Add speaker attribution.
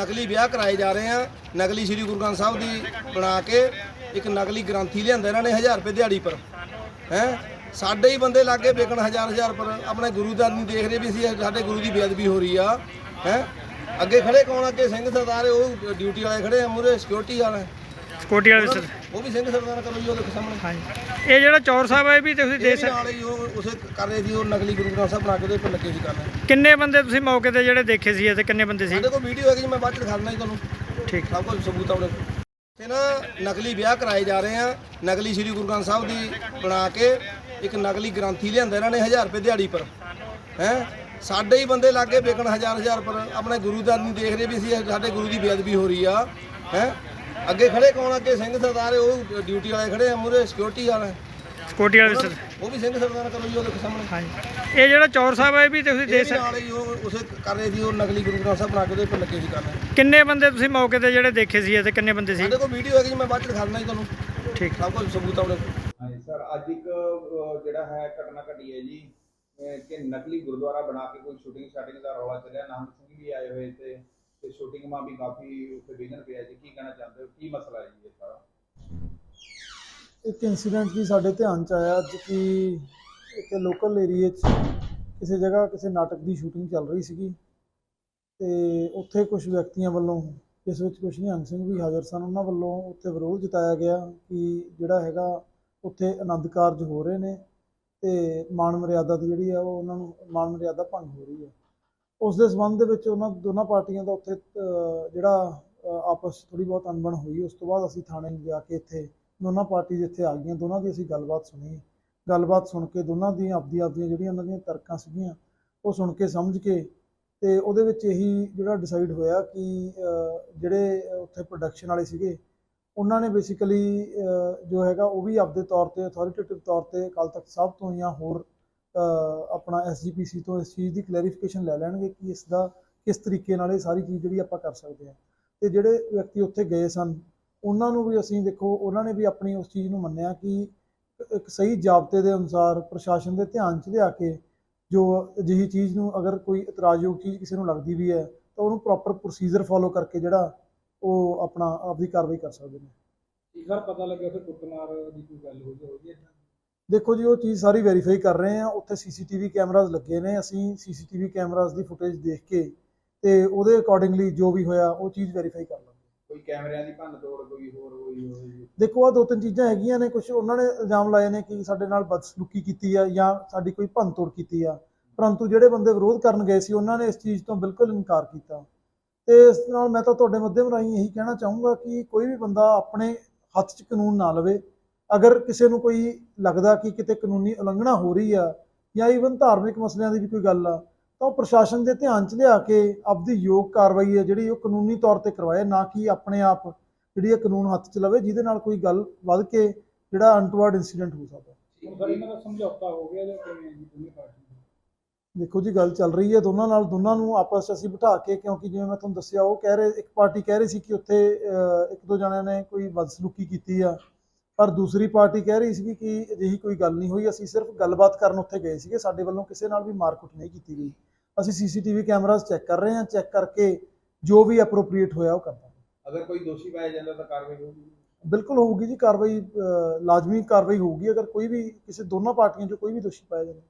Speaker 1: ਨਕਲੀ ਵਿਆਹ ਕਰਾਏ ਜਾ ਰਹੇ ਆ। ਨਕਲੀ ਸ੍ਰੀ ਗੁਰੂ ਗ੍ਰੰਥ ਸਾਹਿਬ ਦੀ ਬਣਾ ਕੇ ਇੱਕ ਨਕਲੀ ਗ੍ਰੰਥੀ ਲਿਆਂਦਾ ਇਹਨਾਂ ਨੇ 1000 ਰੁਪਏ ਦਿਹਾੜੀ ਪਰ। ਹੈ? ਸਾਡੇ ਹੀ ਬੰਦੇ ਲਾਗੇ ਵੇਚਣ ਹਜ਼ਾਰ ਹਜ਼ਾਰ ਪਰ। ਆਪਣੇ ਗੁਰੂ ਦਾ ਨਹੀਂ ਦੇਖ ਰਹੇ ਵੀ ਅਸੀਂ, ਸਾਡੇ ਗੁਰੂ ਦੀ ਬੇਅਦਬੀ ਹੋ ਰਹੀ ਆ। ਹੈ? ਅੱਗੇ ਖੜੇ ਕੌਣ ਅੱਗੇ? ਸਿੰਘ ਸਰਦਾਰ, ਉਹ ਡਿਊਟੀ ਵਾਲੇ ਖੜੇ ਆ ਮੂਰੇ ਸਿਕਿਉਰਿਟੀ ਵਾਲੇ।
Speaker 2: ਕੋਟੀ ਵਾਲੇ
Speaker 1: ਉਹ ਵੀ ਸਿੰਘ ਸਰਦਾਰ ਕਰੋ ਜੀ ਉਹਦੇ ਸਾਹਮਣੇ।
Speaker 2: ਹਾਂਜੀ। ਇਹ ਜਿਹੜਾ ਚੌਰ ਸਾਹਿਬ ਹੈ ਵੀ ਤੁਸੀਂ ਦੇ
Speaker 1: ਵੀ
Speaker 2: ਸਕ
Speaker 1: ਨਾਲ ਹੀ ਉਹ ਉਸੇ ਕਰ ਰਹੇ ਸੀ ਉਹ ਨਕਲੀ ਗੁਰੂ ਗ੍ਰੰਥ ਸਾਹਿਬ ਬਣਾ ਕੇ ਉਹਦੇ ਉੱਪਰ ਲੱਗੇ ਸੀ ਕਰਨ।
Speaker 2: ਕਿੰਨੇ ਬੰਦੇ ਤੁਸੀਂ ਮੌਕੇ ਤੇ ਜਿਹੜੇ ਦੇਖੇ ਸੀ ਤੇ ਕਿੰਨੇ ਬੰਦੇ ਸੀ?
Speaker 1: ਸਾਡੇ ਕੋਲ ਵੀਡੀਓ ਹੈਗੀ ਜੀ, ਮੈਂ ਬਾਅਦ ਚ ਦਿਖਾਉਣਾ ਜੀ ਤੁਹਾਨੂੰ।
Speaker 2: ਠੀਕ।
Speaker 1: ਸਭ ਕੁਝ ਸਬੂਤ ਆ ਉਹਦੇ। ਕੋਲ। ਤੇ ਨਾ ਨਕਲੀ ਵਿਆਹ ਕਰਾਏ ਜਾ ਰਹੇ ਆ। ਨਕਲੀ ਸ੍ਰੀ ਗੁਰੂ ਗ੍ਰੰਥ ਸਾਹਿਬ ਦੀ ਬਣਾ ਕੇ ਇੱਕ ਨਕਲੀ ਗ੍ਰੰਥੀ ਲਿਆਂਦਾ ਇਹਨਾਂ ਨੇ 1000 ਰੁਪਏ ਦਿਹਾੜੀ ਪਰ। ਹੈ? ਸਾਡੇ ਹੀ ਬੰਦੇ ਲਾਗੇ ਵੇਚਣ ਹਜ਼ਾਰ ਹਜ਼ਾਰ ਪਰ। ਆਪਣੇ ਗੁਰੂ ਦਾ ਨਹੀਂ ਦੇਖ ਰਹੇ ਵੀ ਅਸੀਂ ਸਾਡੇ ਗੁਰੂ ਦੀ ਬੇਅਦਬੀ ਹੋ ਰਹੀ ਆ। ਹੈ? ਅੱਗੇ ਖੜੇ ਕੌਣ ਅੱਗੇ ਸਿੰਘ ਸਰਦਾਰ ਹੈ, ਉਹ ਡਿਊਟੀ ਵਾਲੇ ਖੜੇ ਆ ਮੂਰੇ ਸਿਕਿਉਰਿਟੀ ਵਾਲੇ।
Speaker 2: ਕੋਟੀ ਵਾਲੇ ਸਰ।
Speaker 1: ਉਹ ਵੀ ਸਿੰਘ ਸਰਦਾਰ ਕਰੋ ਜੀ ਉਹਦੇ ਸਾਹਮਣੇ।
Speaker 2: ਹਾਂਜੀ। ਇਹ ਜਿਹੜਾ ਚੌਰ ਸਾਹਿਬ ਹੈ ਵੀ ਤੁਸੀਂ ਦੇ
Speaker 1: ਇਹ ਵੀ
Speaker 2: ਸਕ
Speaker 1: ਨਾਲ ਹੀ ਉਹ ਉਸੇ ਕਰ ਰਹੇ ਸੀ ਉਹ ਨਕਲੀ ਗੁਰੂ ਗ੍ਰੰਥ ਸਾਹਿਬ ਬਣਾ ਕੇ ਉਹਦੇ ਉੱਪਰ ਲੱਗੇ ਸੀ ਕਰਨ।
Speaker 2: ਕਿੰਨੇ ਬੰਦੇ ਤੁਸੀਂ ਮੌਕੇ ਤੇ ਜਿਹੜੇ ਦੇਖੇ ਸੀ ਤੇ ਕਿੰਨੇ ਬੰਦੇ ਸੀ?
Speaker 1: ਸਾਡੇ ਕੋਲ ਵੀਡੀਓ ਹੈਗੀ ਜੀ, ਮੈਂ ਬਾਅਦ ਚ ਦਿਖਾਉਣਾ ਜੀ ਤੁਹਾਨੂੰ।
Speaker 2: ਠੀਕ।
Speaker 1: ਸਭ ਕੁਝ ਸਬੂਤ ਆ ਉਹਦੇ। ਕੋਲ।
Speaker 3: ਹਾਂਜੀ ਸਰ ਅੱਜ ਇੱਕ ਅਹ, ਜਿਹੜਾ ਹੈ ਘਟਨਾ ਘਟੀ ਹੈ ਜੀ ਅਹ, ਕਿ ਨਕਲੀ ਗੁਰਦੁਆਰਾ ਬਣਾ ਕੇ ਕੋਈ ਸ਼ੂਟਿੰਗ ਸ਼ਾਟਿੰਗ ਦਾ ਰੌਲਾ ਚੱਲਿਆ। ਨਾਮ ਸਿੰਘ ਵੀ ਆਏ ਹੋਏ ਤੇ ਤੇ ਸ਼ੂਟਿੰਗ ਮਾ ਵੀ ਕਾਫੀ ਉੱਥੇ ਵਿਘਨ ਪਿਆ ਜੀ। ਕੀ ਕਹਿਣਾ ਚਾਹੁੰਦੇ ਹੋ? ਕੀ ਮਸਲਾ ਹੈ ਜੀ ਇਹ ਸਾਰਾ?
Speaker 4: ਇੱਕ ਇਨਸੀਡੈਂਟ ਵੀ ਸਾਡੇ ਧਿਆਨ ਚ ਆਇਆ ਅੱਜ ਕਿ ਇੱਕ ਲੋਕਲ ਏਰੀਏ 'ਚ ਕਿਸੇ ਜਗ੍ਹਾ ਕਿਸੇ ਨਾਟਕ ਦੀ ਸ਼ੂਟਿੰਗ ਚੱਲ ਰਹੀ ਸੀਗੀ ਤੇ ਉੱਥੇ ਕੁਝ ਵਿਅਕਤੀਆਂ ਵੱਲੋਂ ਇਸ ਵਿੱਚ ਕੁਝ ਨਿਹੰਗ ਸਿੰਘ ਵੀ ਹਾਜ਼ਰ ਸਨ, ਉਹਨਾਂ ਵੱਲੋਂ ਉੱਥੇ ਵਿਰੋਧ ਜਤਾਇਆ ਗਿਆ ਕਿ ਜਿਹੜਾ ਹੈਗਾ ਉੱਥੇ ਆਨੰਦ ਕਾਰਜ ਹੋ ਰਹੇ ਨੇ ਤੇ ਮਾਨ ਮਰਿਆਦਾ ਦੀ ਜਿਹੜੀ ਆ ਉਹ ਉਹਨਾਂ ਨੂੰ ਮਾਨ ਮਰਿਆਦਾ ਭੰਗ ਹੋ ਰਹੀ ਹੈ। ਉਸ ਦੇ ਸੰਬੰਧ ਦੇ ਵਿੱਚ ਉਹਨਾਂ ਦੋਨਾਂ ਪਾਰਟੀਆਂ ਦਾ ਉੱਥੇ ਜਿਹੜਾ ਆਪਸ ਥੋੜੀ ਬਹੁਤ ਅਣਬਣ ਹੋਈ। ਉਸ ਤੋਂ ਬਾਅਦ ਅਸੀਂ ਥਾਣੇ ਜਾ ਕੇ ਇੱਥੇ ਦੋਨਾਂ ਪਾਰਟੀ ਇੱਥੇ ਆ ਗਈਆਂ, ਦੋਨਾਂ ਦੀ ਅਸੀਂ ਗੱਲਬਾਤ ਸੁਣੀ। ਗੱਲਬਾਤ ਸੁਣ ਕੇ ਦੋਨਾਂ ਦੀਆਂ ਆਪਦੀ ਆਪਦੀਆਂ ਜਿਹੜੀਆਂ ਉਹਨਾਂ ਦੀਆਂ ਤਰਕਾਂ ਸੀਗੀਆਂ, ਉਹ ਸੁਣ ਕੇ ਸਮਝ ਕੇ ਤੇ ਉਹਦੇ ਵਿੱਚ ਇਹੀ ਜਿਹੜਾ ਡਿਸਾਈਡ ਹੋਇਆ ਕਿ ਜਿਹੜੇ ਉੱਥੇ ਪ੍ਰੋਡਕਸ਼ਨ ਵਾਲੇ ਸੀਗੇ, ਉਹਨਾਂ ਨੇ ਬੇਸਿਕਲੀ ਜੋ ਹੈਗਾ ਉਹ ਵੀ ਆਪਦੇ ਤੌਰ ਤੇ ਅਥਾਰਟੇਟਿਵ ਤੌਰ ਤੇ ਅਕਾਲ ਤਖਤ ਸਾਹਿਬ ਤੋਂ ਜਾਂ ਹੋਰ ਆਪਣਾ ਐਸਜੀਪੀਸੀ ਤੋਂ ਇਸ ਚੀਜ਼ ਦੀ ਕਲੈਰੀਫਿਕੇਸ਼ਨ ਲੈ ਲੈਣਗੇ ਕਿ ਇਸ ਦਾ ਕਿਸ ਤਰੀਕੇ ਨਾਲ ਇਹ ਸਾਰੀ ਚੀਜ਼ ਜਿਹੜੀ ਆਪਾਂ ਕਰ ਸਕਦੇ ਹਾਂ। ਤੇ ਜਿਹੜੇ ਵਿਅਕਤੀ ਉੱਥੇ ਗਏ ਸਨ, ਉਹਨਾਂ ਨੂੰ ਵੀ ਅਸੀਂ ਦੇਖੋ, ਉਹਨਾਂ ਨੇ ਵੀ ਆਪਣੀ ਉਸ ਚੀਜ਼ ਨੂੰ ਮੰਨਿਆ ਕਿ ਇੱਕ ਸਹੀ ਜਾਬਤੇ ਦੇ ਅਨੁਸਾਰ, ਪ੍ਰਸ਼ਾਸਨ ਦੇ ਧਿਆਨ 'ਚ ਲਿਆ ਕੇ ਜੋ ਅਜਿਹੀ ਚੀਜ਼ ਨੂੰ ਅਗਰ ਕੋਈ ਇਤਰਾਜ਼ਯੋਗ ਚੀਜ਼ ਕਿਸੇ ਨੂੰ ਲੱਗਦੀ ਵੀ ਹੈ, ਤਾਂ ਉਹਨੂੰ ਪ੍ਰੋਪਰ ਪ੍ਰੋਸੀਜਰ ਫੋਲੋ ਕਰਕੇ ਜਿਹੜਾ ਉਹ ਆਪਣਾ ਆਪਦੀ ਕਾਰਵਾਈ ਕਰ ਸਕਦੇ ਨੇ।
Speaker 3: ਇੱਕ ਵਾਰ ਪਤਾ ਲੱਗਿਆ ਫਿਰ ਕੁੱਟਮਾਰ ਦੀ ਕੋਈ ਗੱਲ ਹੋਈ ਹੋਈ ਹੈ
Speaker 4: ਦੇਖੋ ਜੀ ਉਹ ਚੀਜ਼ ਸਾਰੀ ਵੈਰੀਫਾਈ ਕਰ ਰਹੇ ਆ ਉੱਥੇ ਸੀਸੀਟੀਵੀ ਕੈਮਰਾਜ਼ ਲੱਗੇ ਨੇ। ਅਸੀਂ ਸੀਸੀਟੀਵੀ ਕੈਮਰਾਜ਼ ਦੀ ਫੁਟੇਜ ਦੇਖ ਕੇ ਤੇ ਉਹਦੇ ਅਕੋਰਡਿੰਗਲੀ ਜੋ ਵੀ ਹੋਇਆ ਉਹ ਚੀਜ਼ ਵੈਰੀਫਾਈ ਕਰ ਲਾਂਗੇ।
Speaker 3: ਕੋਈ ਕੈਮਰਿਆਂ ਦੀ ਭੰਨ ਤੋੜ ਕੋਈ ਹੋਰ ਹੋਈ
Speaker 4: ਦੇਖੋ ਆ ਦੋ ਤਿੰਨ ਚੀਜ਼ਾਂ ਹੈਗੀਆਂ ਨੇ। ਕੁਝ ਉਹਨਾਂ ਨੇ ਇਲਜ਼ਾਮ ਲਾਏ ਨੇ ਕਿ ਸਾਡੇ ਨਾਲ ਬਦਸਲੂਕੀ ਕੀਤੀ ਆ ਜਾਂ ਸਾਡੀ ਕੋਈ ਭੰਨਤੋੜ ਕੀਤੀ ਆ। ਪਰੰਤੂ ਜਿਹੜੇ ਬੰਦੇ ਵਿਰੋਧ ਕਰਨ ਗਏ ਸੀ ਉਹਨਾਂ ਨੇ ਇਸ ਚੀਜ਼ ਤੋਂ ਬਿਲਕੁਲ ਇਨਕਾਰ ਕੀਤਾ। ਤੇ ਇਸ ਨਾਲ ਮੈਂ ਤਾਂ ਤੁਹਾਡੇ ਮਾਧਿਅਮ ਰਾਹੀਂ ਇਹੀ ਕਹਿਣਾ ਚਾਹੂੰਗਾ ਕਿ ਕੋਈ ਵੀ ਬੰਦਾ ਆਪਣੇ ਹੱਥ 'ਚ ਕਾਨੂੰਨ ਨਾ ਲਵੇ ਅਗਰ ਕਿਸੇ ਨੂੰ ਕੋਈ ਲੱਗਦਾ ਕਿ ਕਿਤੇ ਕਾਨੂੰਨੀ ਉਲੰਘਣਾ ਹੋ ਰਹੀ ਆ ਜਾਂ ਈਵਨ ਧਾਰਮਿਕ ਮਸਲਿਆਂ ਦੀ ਵੀ ਕੋਈ ਗੱਲ ਆ ਤਾਂ ਉਹ ਪ੍ਰਸ਼ਾਸਨ ਦੇ ਧਿਆਨ 'ਚ ਲਿਆ ਕੇ ਆਪਦੀ ਯੋਗ ਕਾਰਵਾਈ ਹੈ ਜਿਹੜੀ ਉਹ ਕਾਨੂੰਨੀ ਤੌਰ ਤੇ ਕਰਵਾਏ ਨਾ ਕਿ ਆਪਣੇ ਆਪ ਜਿਹੜੀ ਇਹ ਕਾਨੂੰਨ ਹੱਥ 'ਚ ਲਵੇ ਜਿਹਦੇ ਨਾਲ ਕੋਈ ਗੱਲ ਵੱਧ ਕੇ ਜਿਹੜਾ ਅਨਟਵਰਡ ਇਨਸੀਡੈਂਟ ਹੋ ਸਕਦਾ। ਦੇਖੋ ਜੀ ਗੱਲ ਚੱਲ ਰਹੀ ਹੈ ਦੋਨਾਂ ਨਾਲ ਦੋਨਾਂ ਨੂੰ ਆਪਸ 'ਚ ਅਸੀਂ ਬਿਠਾ ਕੇ ਕਿਉਂਕਿ ਜਿਵੇਂ ਮੈਂ ਤੁਹਾਨੂੰ ਦੱਸਿਆ ਉਹ ਕਹਿ ਰਹੇ ਇੱਕ ਪਾਰਟੀ ਕਹਿ ਰਹੀ ਸੀ ਕਿ ਉੱਥੇ ਅਹ, ਇੱਕ ਦੋ ਜਣਿਆਂ ਨੇ ਕੋਈ ਬਦਸਲੂਕੀ ਕੀਤੀ ਆ। ਪਰ ਦੂਸਰੀ ਪਾਰਟੀ ਕਹਿ ਰਹੀ ਸੀ ਕਿ ਅਜਿਹੀ ਕੋਈ ਗੱਲ ਨਹੀਂ ਹੋਈ। ਅਸੀਂ ਸਿਰਫ ਗੱਲਬਾਤ ਕਰਨ ਉੱਥੇ ਗਏ ਸੀਗੇ। ਸਾਡੇ ਵੱਲੋਂ ਕਿਸੇ ਨਾਲ ਵੀ ਮਾਰਕੁੱਟ ਨਹੀਂ ਕੀਤੀ ਗਈ। ਅਸੀਂ ਸੀਸੀਟੀਵੀ ਕੈਮਰਾਜ਼ ਚੈੱਕ ਕਰ ਰਹੇ ਹਾਂ। ਚੈੱਕ ਕਰਕੇ ਜੋ ਵੀ ਐਪਰੋਪ੍ਰੀਏਟ ਹੋਇਆ ਉਹ ਕਰਦਾ।
Speaker 3: ਅਗਰ ਕੋਈ ਦੋਸ਼ੀ ਪਾਇਆ ਜਾਂਦਾ ਤਾਂ ਕਾਰਵਾਈ ਹੋਊਗੀ?
Speaker 4: ਬਿਲਕੁਲ ਹੋਊਗੀ ਜੀ। ਕਾਰਵਾਈ ਲਾਜ਼ਮੀ ਕਾਰਵਾਈ ਹੋਊਗੀ। ਅਗਰ ਕੋਈ ਵੀ ਕਿਸੇ ਦੋਨਾਂ ਪਾਰਟੀਆਂ 'ਚੋਂ ਕੋਈ ਵੀ ਦੋਸ਼ੀ ਪਾਇਆ ਜਾਂਦਾ।